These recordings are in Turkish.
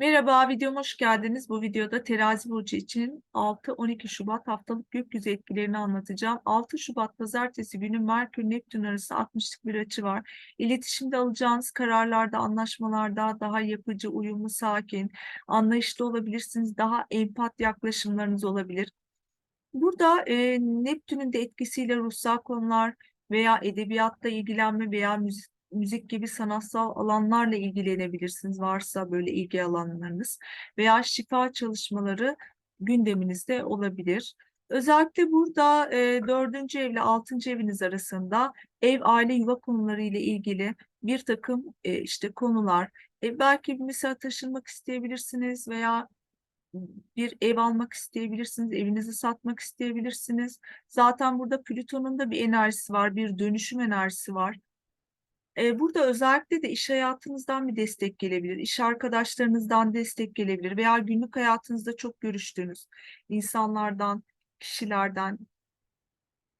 Merhaba, videoma hoş geldiniz. Bu videoda Terazi burcu için 6-12 Şubat haftalık gökyüzü etkilerini anlatacağım. 6 Şubat Pazartesi günü Merkür Neptün arası 60'lık bir açı var. İletişimde alacağınız kararlarda, anlaşmalarda daha yapıcı, uyumlu, sakin, anlayışlı olabilirsiniz. Daha empat yaklaşımlarınız olabilir. Burada e, Neptün'ün de etkisiyle ruhsal konular veya edebiyatla ilgilenme veya müzik, müzik gibi sanatsal alanlarla ilgilenebilirsiniz varsa böyle ilgi alanlarınız veya şifa çalışmaları gündeminizde olabilir. Özellikle burada e, dördüncü evle altıncı eviniz arasında ev, aile, yuva konuları ile ilgili bir takım e, işte konular, e, belki mesela taşınmak isteyebilirsiniz veya bir ev almak isteyebilirsiniz, evinizi satmak isteyebilirsiniz. Zaten burada Plüton'un da bir enerjisi var, bir dönüşüm enerjisi var. Burada özellikle de iş hayatınızdan bir destek gelebilir, iş arkadaşlarınızdan destek gelebilir veya günlük hayatınızda çok görüştüğünüz insanlardan, kişilerden,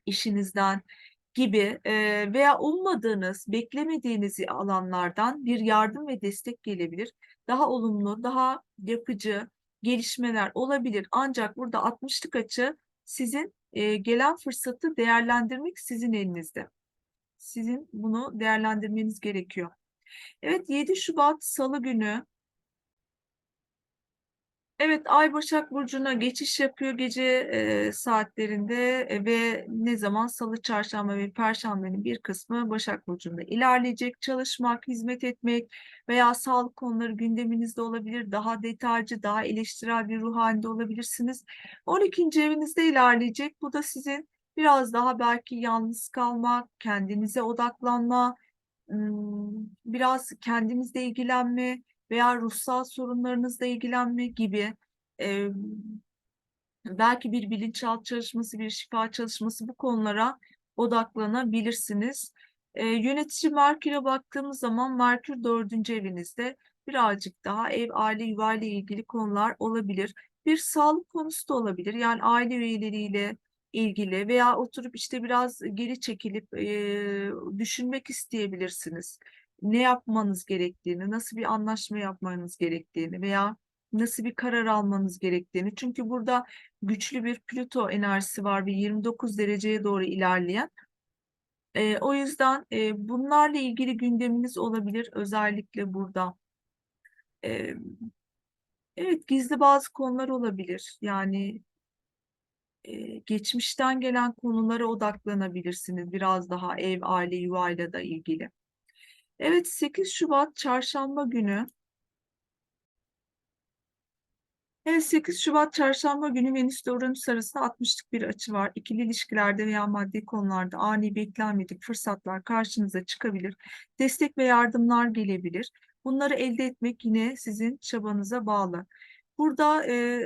işinizden gibi veya ummadığınız, beklemediğiniz alanlardan bir yardım ve destek gelebilir. Daha olumlu, daha yapıcı gelişmeler olabilir. Ancak burada 60'lık açı sizin gelen fırsatı değerlendirmek sizin elinizde. Sizin bunu değerlendirmeniz gerekiyor. Evet 7 Şubat Salı günü Evet, Ay Başak Burcu'na geçiş yapıyor gece e, saatlerinde e, ve ne zaman Salı, Çarşamba ve Perşembe'nin bir kısmı Başak Burcu'nda ilerleyecek. Çalışmak, hizmet etmek veya sağlık konuları gündeminizde olabilir. Daha detaycı, daha eleştirel bir ruh halinde olabilirsiniz. 12. evinizde ilerleyecek. Bu da sizin biraz daha belki yalnız kalmak, kendinize odaklanma, biraz kendinizle ilgilenme, veya ruhsal sorunlarınızla ilgilenme gibi belki bir bilinçaltı çalışması, bir şifa çalışması bu konulara odaklanabilirsiniz. E, yönetici Merkür'e baktığımız zaman Merkür dördüncü evinizde birazcık daha ev, aile, yuva ilgili konular olabilir. Bir sağlık konusu da olabilir. Yani aile üyeleriyle ilgili veya oturup işte biraz geri çekilip e, düşünmek isteyebilirsiniz ne yapmanız gerektiğini, nasıl bir anlaşma yapmanız gerektiğini veya nasıl bir karar almanız gerektiğini. Çünkü burada güçlü bir Plüto enerjisi var ve 29 dereceye doğru ilerleyen. E, o yüzden e, bunlarla ilgili gündeminiz olabilir özellikle burada. E, evet gizli bazı konular olabilir. Yani geçmişten gelen konulara odaklanabilirsiniz. Biraz daha ev, aile, yuvayla da ilgili. Evet 8 Şubat Çarşamba günü. Evet 8 Şubat Çarşamba günü Venüs ile Uranüs arasında 60'lık bir açı var. İkili ilişkilerde veya maddi konularda ani beklenmedik fırsatlar karşınıza çıkabilir. Destek ve yardımlar gelebilir. Bunları elde etmek yine sizin çabanıza bağlı. Burada e,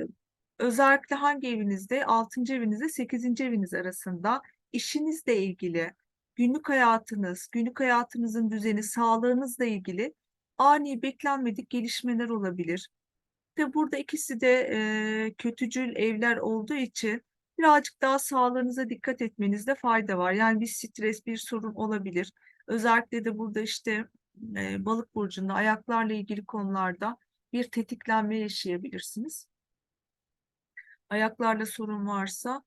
özellikle hangi evinizde? 6. evinizde 8. eviniz arasında işinizle ilgili günlük hayatınız, günlük hayatınızın düzeni, sağlığınızla ilgili ani beklenmedik gelişmeler olabilir. Ve burada ikisi de e, kötücül evler olduğu için birazcık daha sağlığınıza dikkat etmenizde fayda var. Yani bir stres, bir sorun olabilir. Özellikle de burada işte e, balık burcunda ayaklarla ilgili konularda bir tetiklenme yaşayabilirsiniz. Ayaklarla sorun varsa.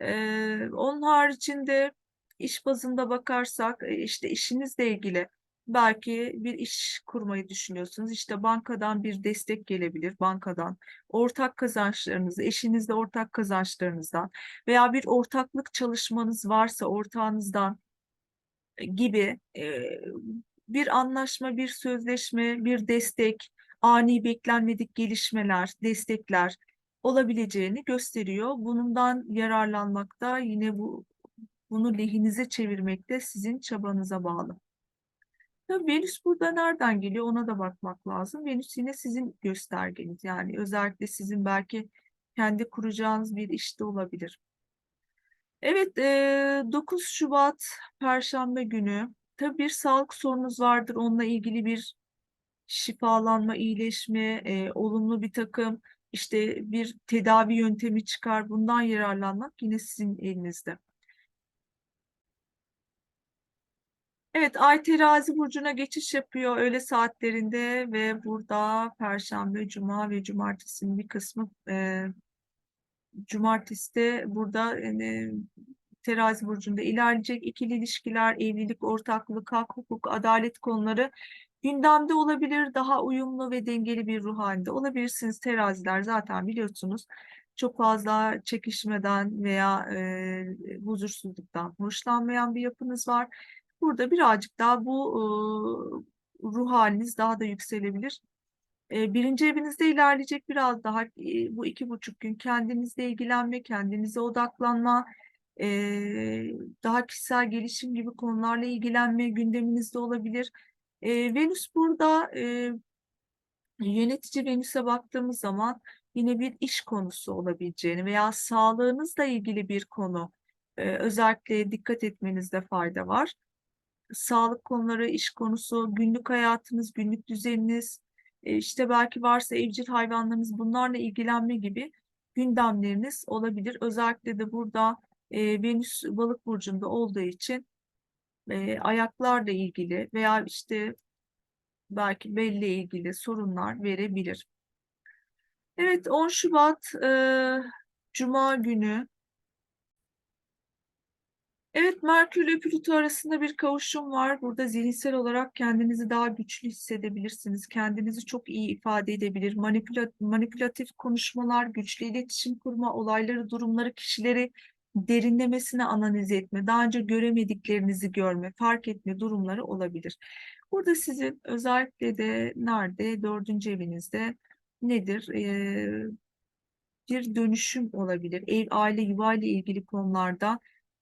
E, onun haricinde İş bazında bakarsak e, işte işinizle ilgili belki bir iş kurmayı düşünüyorsunuz. İşte bankadan bir destek gelebilir, bankadan. Ortak kazançlarınız, eşinizle ortak kazançlarınızdan veya bir ortaklık çalışmanız varsa ortağınızdan gibi e, bir anlaşma, bir sözleşme, bir destek, ani beklenmedik gelişmeler, destekler olabileceğini gösteriyor. Bundan yararlanmak da yine bu bunu lehinize çevirmek de sizin çabanıza bağlı. Tabii Venüs burada nereden geliyor ona da bakmak lazım. Venüs yine sizin göstergeniz yani özellikle sizin belki kendi kuracağınız bir işte olabilir. Evet 9 Şubat Perşembe günü tabii bir sağlık sorunuz vardır onunla ilgili bir şifalanma, iyileşme, olumlu bir takım işte bir tedavi yöntemi çıkar bundan yararlanmak yine sizin elinizde. Evet, Ay Terazi burcuna geçiş yapıyor öğle saatlerinde ve burada Perşembe, Cuma ve Cumartesi'nin bir kısmı e, Cumartesi de burada e, Terazi burcunda ilerleyecek ikili ilişkiler, evlilik, ortaklık, hak, hukuk, adalet konuları gündemde olabilir. Daha uyumlu ve dengeli bir ruh halinde olabilirsiniz. Teraziler zaten biliyorsunuz çok fazla çekişmeden veya e, huzursuzluktan hoşlanmayan bir yapınız var. Burada birazcık daha bu e, ruh haliniz daha da yükselebilir. E, birinci evinizde ilerleyecek biraz daha e, bu iki buçuk gün kendinizle ilgilenme, kendinize odaklanma, e, daha kişisel gelişim gibi konularla ilgilenme gündeminizde olabilir. E, Venüs burada e, yönetici Venüs'e baktığımız zaman yine bir iş konusu olabileceğini veya sağlığınızla ilgili bir konu e, özellikle dikkat etmenizde fayda var. Sağlık konuları, iş konusu, günlük hayatınız, günlük düzeniniz, e, işte belki varsa evcil hayvanlarınız bunlarla ilgilenme gibi gündemleriniz olabilir. Özellikle de burada e, Venüs balık burcunda olduğu için e, ayaklarla ilgili veya işte belki belle ilgili sorunlar verebilir. Evet 10 Şubat e, Cuma günü Evet, Merkür ile Plüto arasında bir kavuşum var. Burada zihinsel olarak kendinizi daha güçlü hissedebilirsiniz. Kendinizi çok iyi ifade edebilir. Manipüla manipülatif konuşmalar, güçlü iletişim kurma, olayları, durumları, kişileri derinlemesine analiz etme, daha önce göremediklerinizi görme, fark etme durumları olabilir. Burada sizin özellikle de nerede? Dördüncü evinizde nedir? Ee, bir dönüşüm olabilir. Ev, aile, yuva ile ilgili konularda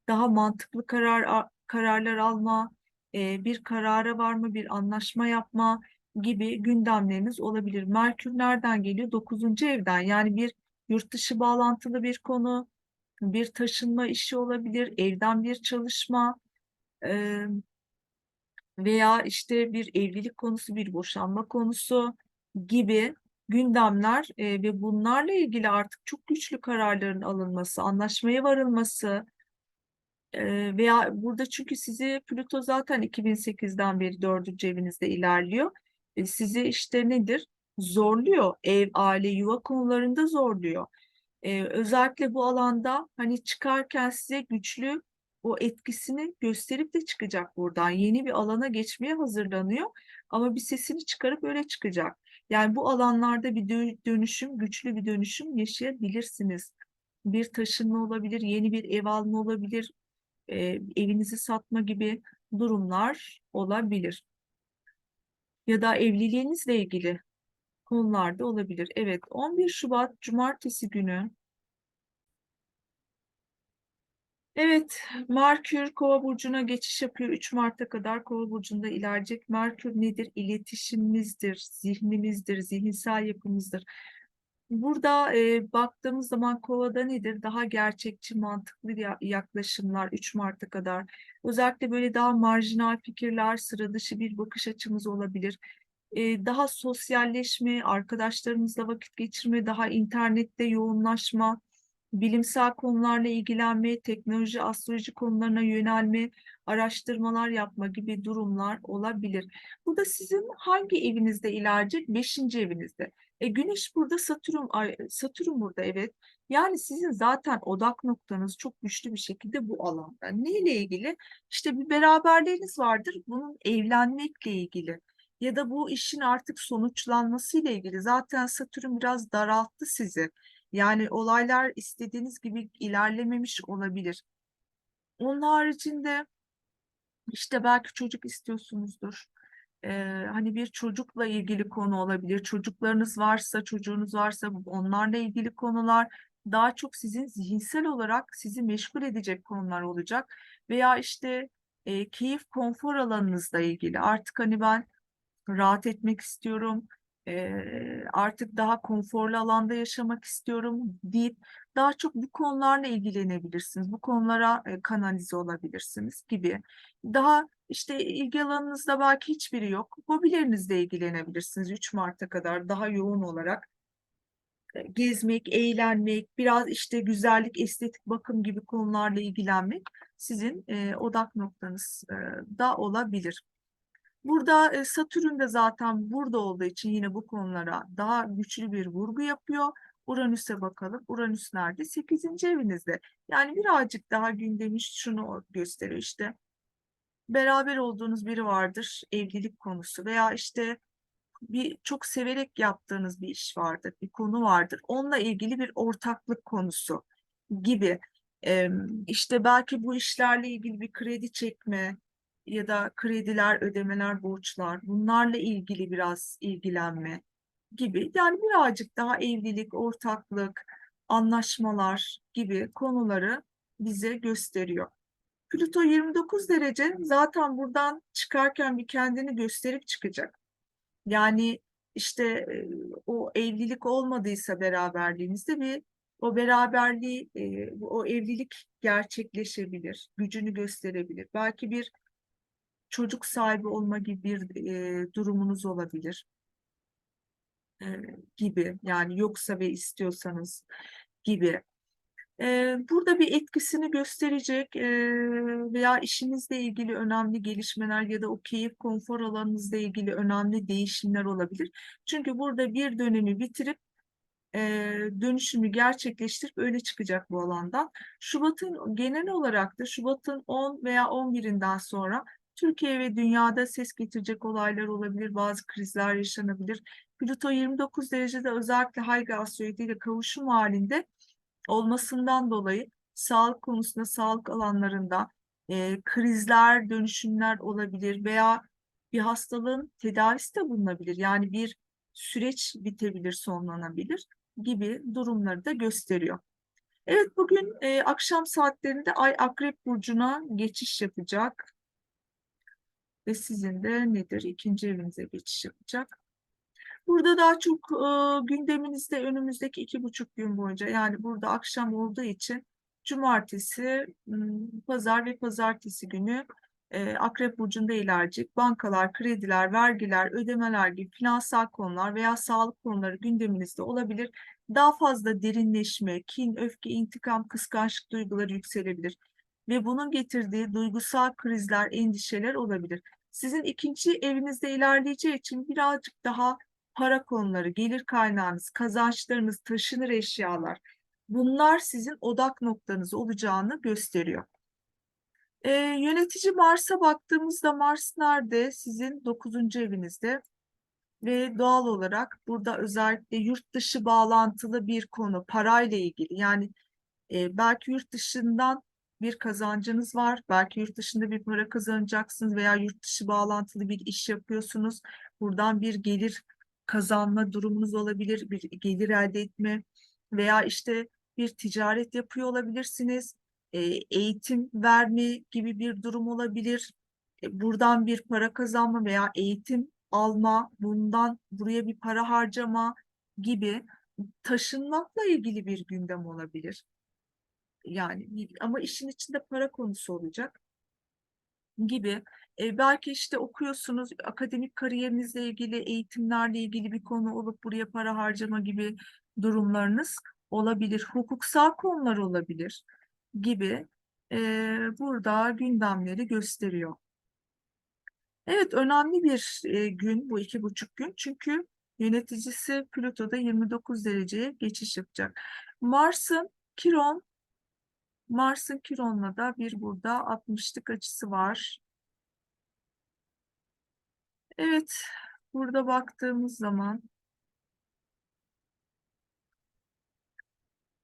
daha mantıklı karar kararlar alma, e, bir karara varma, bir anlaşma yapma gibi gündemleriniz olabilir. Merkür nereden geliyor? Dokuzuncu evden. Yani bir yurt dışı bağlantılı bir konu, bir taşınma işi olabilir, evden bir çalışma e, veya işte bir evlilik konusu, bir boşanma konusu gibi gündemler e, ve bunlarla ilgili artık çok güçlü kararların alınması, anlaşmaya varılması, ee, veya burada çünkü sizi Plüto zaten 2008'den beri dördüncü evinizde ilerliyor. E, sizi işte nedir? Zorluyor. Ev, aile, yuva konularında zorluyor. Ee, özellikle bu alanda hani çıkarken size güçlü o etkisini gösterip de çıkacak buradan. Yeni bir alana geçmeye hazırlanıyor ama bir sesini çıkarıp öyle çıkacak. Yani bu alanlarda bir dönüşüm, güçlü bir dönüşüm yaşayabilirsiniz. Bir taşınma olabilir, yeni bir ev alma olabilir, e, evinizi satma gibi durumlar olabilir. Ya da evliliğinizle ilgili konularda olabilir. Evet 11 Şubat Cumartesi günü Evet, Merkür Kova burcuna geçiş yapıyor. 3 Mart'a kadar Kova burcunda ilerleyecek. Merkür nedir? İletişimimizdir, zihnimizdir, zihinsel yapımızdır. Burada e, baktığımız zaman kovada nedir? Daha gerçekçi, mantıklı yaklaşımlar 3 Mart'a kadar. Özellikle böyle daha marjinal fikirler, sıra dışı bir bakış açımız olabilir. E, daha sosyalleşme, arkadaşlarımızla vakit geçirme, daha internette yoğunlaşma, bilimsel konularla ilgilenme, teknoloji, astroloji konularına yönelme, araştırmalar yapma gibi durumlar olabilir. Bu da sizin hangi evinizde ilerleyecek? Beşinci evinizde. E, Güneş burada, Satürn, Satürn burada evet. Yani sizin zaten odak noktanız çok güçlü bir şekilde bu alanda. Neyle ilgili? İşte bir beraberliğiniz vardır. Bunun evlenmekle ilgili ya da bu işin artık sonuçlanmasıyla ilgili. Zaten Satürn biraz daralttı sizi. Yani olaylar istediğiniz gibi ilerlememiş olabilir. Onun haricinde işte belki çocuk istiyorsunuzdur. Ee, hani bir çocukla ilgili konu olabilir. Çocuklarınız varsa, çocuğunuz varsa onlarla ilgili konular daha çok sizin zihinsel olarak sizi meşgul edecek konular olacak. Veya işte e, keyif, konfor alanınızla ilgili. Artık hani ben rahat etmek istiyorum, artık daha konforlu alanda yaşamak istiyorum deyip daha çok bu konularla ilgilenebilirsiniz. Bu konulara kanalize olabilirsiniz gibi. Daha işte ilgi alanınızda belki hiçbiri yok. Hobilerinizle ilgilenebilirsiniz 3 Mart'a kadar daha yoğun olarak. Gezmek, eğlenmek, biraz işte güzellik, estetik bakım gibi konularla ilgilenmek sizin e, odak noktanız e, da olabilir. Burada Satürn de zaten burada olduğu için yine bu konulara daha güçlü bir vurgu yapıyor. Uranüs'e bakalım. Uranüs nerede? 8. evinizde. Yani birazcık daha gündemi şunu gösteriyor işte. Beraber olduğunuz biri vardır, evlilik konusu veya işte bir çok severek yaptığınız bir iş vardır, bir konu vardır. Onunla ilgili bir ortaklık konusu gibi. Ee, işte belki bu işlerle ilgili bir kredi çekme ya da krediler, ödemeler, borçlar bunlarla ilgili biraz ilgilenme gibi. Yani birazcık daha evlilik, ortaklık, anlaşmalar gibi konuları bize gösteriyor. Plüto 29 derece zaten buradan çıkarken bir kendini gösterip çıkacak. Yani işte e, o evlilik olmadıysa beraberliğinizde bir o beraberliği, e, o evlilik gerçekleşebilir, gücünü gösterebilir. Belki bir çocuk sahibi olma gibi bir e, durumunuz olabilir e, gibi. Yani yoksa ve istiyorsanız gibi. E, burada bir etkisini gösterecek e, veya işinizle ilgili önemli gelişmeler ya da o keyif konfor alanınızla ilgili önemli değişimler olabilir. Çünkü burada bir dönemi bitirip e, dönüşümü gerçekleştirip öyle çıkacak bu alandan. Şubat'ın genel olarak da Şubat'ın 10 veya 11'inden sonra Türkiye ve dünyada ses getirecek olaylar olabilir, bazı krizler yaşanabilir. Plüto 29 derecede özellikle Hayga asteroidi ile kavuşum halinde olmasından dolayı sağlık konusunda, sağlık alanlarında e, krizler, dönüşümler olabilir veya bir hastalığın tedavisi de bulunabilir. Yani bir süreç bitebilir, sonlanabilir gibi durumları da gösteriyor. Evet bugün e, akşam saatlerinde Ay Akrep Burcu'na geçiş yapacak. Ve sizin de nedir? İkinci evinize geçiş yapacak. Burada daha çok e, gündeminizde önümüzdeki iki buçuk gün boyunca yani burada akşam olduğu için cumartesi, pazar ve pazartesi günü e, Akrep Burcu'nda ilerleyecek bankalar, krediler, vergiler, ödemeler gibi finansal konular veya sağlık konuları gündeminizde olabilir. Daha fazla derinleşme, kin, öfke, intikam, kıskançlık duyguları yükselebilir ve bunun getirdiği duygusal krizler, endişeler olabilir. Sizin ikinci evinizde ilerleyeceği için birazcık daha para konuları, gelir kaynağınız, kazançlarınız, taşınır eşyalar bunlar sizin odak noktanız olacağını gösteriyor. Ee, yönetici Mars'a baktığımızda Mars nerede? Sizin 9. evinizde ve doğal olarak burada özellikle yurt dışı bağlantılı bir konu parayla ilgili yani e, belki yurt dışından bir kazancınız var. Belki yurt dışında bir para kazanacaksınız veya yurt dışı bağlantılı bir iş yapıyorsunuz. Buradan bir gelir kazanma durumunuz olabilir, bir gelir elde etme veya işte bir ticaret yapıyor olabilirsiniz. E, eğitim verme gibi bir durum olabilir. E, buradan bir para kazanma veya eğitim alma, bundan buraya bir para harcama gibi taşınmakla ilgili bir gündem olabilir. Yani ama işin içinde para konusu olacak gibi. E, belki işte okuyorsunuz, akademik kariyerinizle ilgili, eğitimlerle ilgili bir konu olup buraya para harcama gibi durumlarınız olabilir. Hukuksal konular olabilir gibi e, burada gündemleri gösteriyor. Evet önemli bir e, gün bu iki buçuk gün çünkü yöneticisi Plüto'da 29 dereceye geçiş yapacak. Mars'ın Kiron Mars'ın Kiron'la da bir burada 60'lık açısı var. Evet, burada baktığımız zaman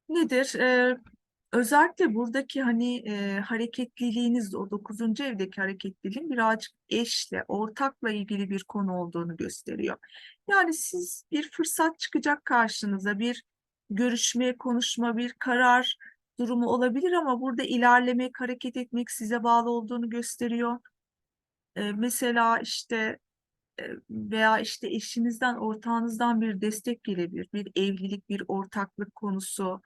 nedir? Ee, özellikle buradaki hani e, hareketliliğiniz, o 9. evdeki hareketliliğin birazcık eşle, ortakla ilgili bir konu olduğunu gösteriyor. Yani siz bir fırsat çıkacak karşınıza, bir görüşme, konuşma, bir karar durumu olabilir ama burada ilerlemek, hareket etmek size bağlı olduğunu gösteriyor. Ee, mesela işte veya işte eşinizden, ortağınızdan bir destek gelebilir. Bir evlilik, bir ortaklık konusu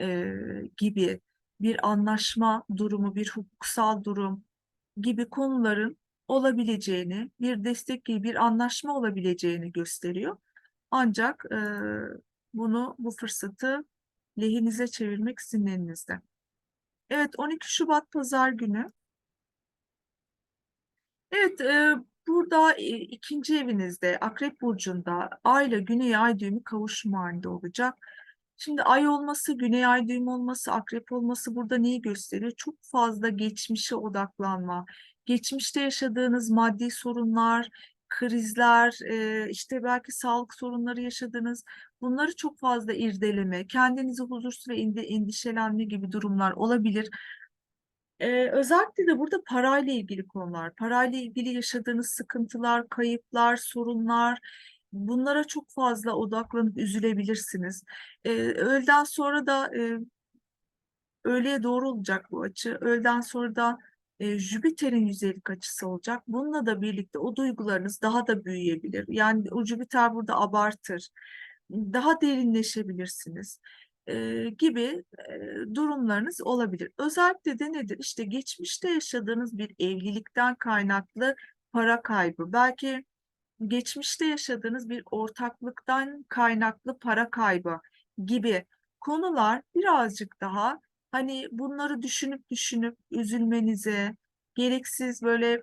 e, gibi bir anlaşma durumu, bir hukuksal durum gibi konuların olabileceğini, bir destek gibi bir anlaşma olabileceğini gösteriyor. Ancak e, bunu, bu fırsatı lehinize çevirmek sizin elinizde. Evet 12 Şubat Pazar günü. Evet, e, burada e, ikinci evinizde Akrep Burcu'nda Ay ile Güney Ay düğümü kavuşum halinde olacak. Şimdi Ay olması, Güney Ay düğümü olması, Akrep olması burada neyi gösteriyor? Çok fazla geçmişe odaklanma. Geçmişte yaşadığınız maddi sorunlar, krizler, e, işte belki sağlık sorunları yaşadınız. Bunları çok fazla irdeleme, kendinizi huzursuz ve endişelenme gibi durumlar olabilir. Ee, özellikle de burada parayla ilgili konular, parayla ilgili yaşadığınız sıkıntılar, kayıplar, sorunlar, bunlara çok fazla odaklanıp üzülebilirsiniz. Ee, öğleden sonra da e, öğleye doğru olacak bu açı. Öğleden sonra da e, Jüpiter'in yüzeylik açısı olacak. Bununla da birlikte o duygularınız daha da büyüyebilir. Yani o Jüpiter burada abartır. Daha derinleşebilirsiniz e, gibi e, durumlarınız olabilir. Özellikle de nedir? İşte geçmişte yaşadığınız bir evlilikten kaynaklı para kaybı. Belki geçmişte yaşadığınız bir ortaklıktan kaynaklı para kaybı gibi konular birazcık daha hani bunları düşünüp düşünüp üzülmenize, gereksiz böyle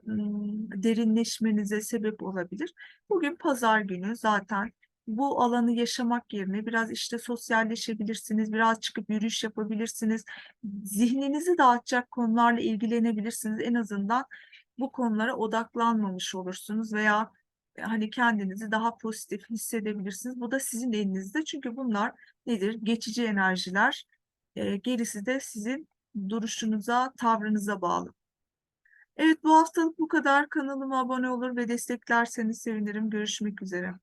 derinleşmenize sebep olabilir. Bugün pazar günü zaten bu alanı yaşamak yerine biraz işte sosyalleşebilirsiniz, biraz çıkıp yürüyüş yapabilirsiniz, zihninizi dağıtacak konularla ilgilenebilirsiniz. En azından bu konulara odaklanmamış olursunuz veya hani kendinizi daha pozitif hissedebilirsiniz. Bu da sizin elinizde. Çünkü bunlar nedir? Geçici enerjiler. E, gerisi de sizin duruşunuza, tavrınıza bağlı. Evet bu haftalık bu kadar. Kanalıma abone olur ve desteklerseniz sevinirim. Görüşmek üzere.